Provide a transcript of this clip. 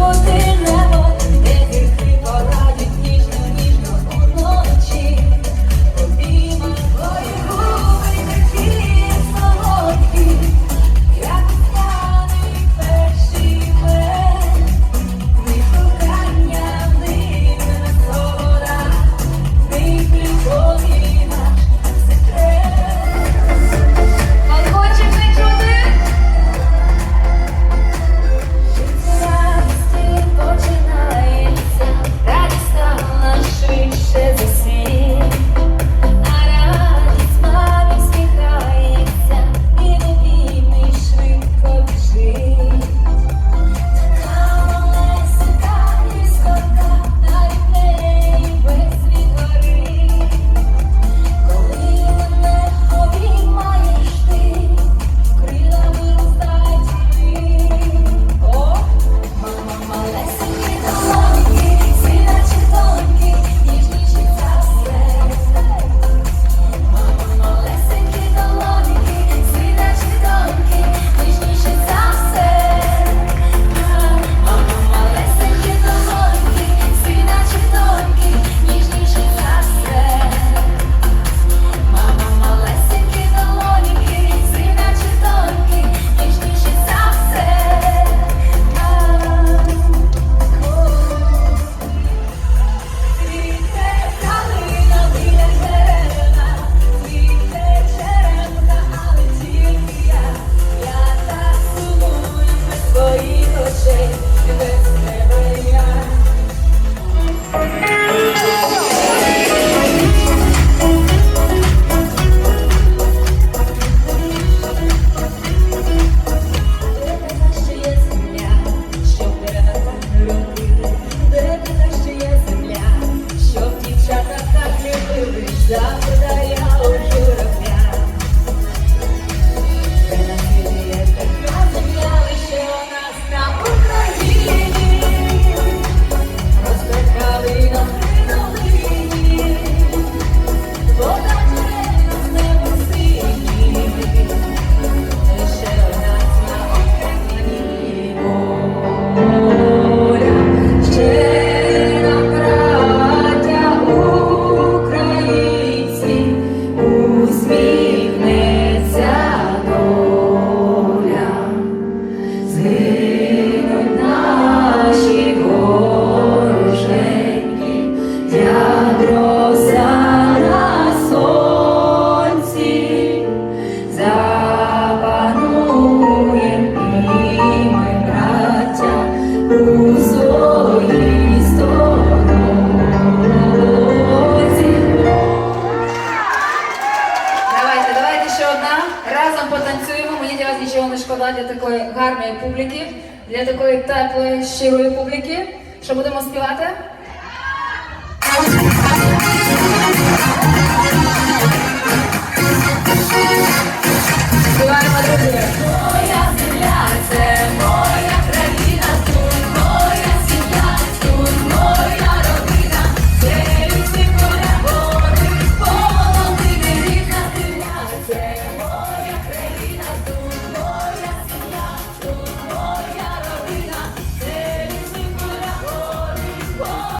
роботи. разом потанцюємо. Мені для вас нічого не шкода для такої гарної публіки, для такої теплої, щирої публіки. Що будемо співати?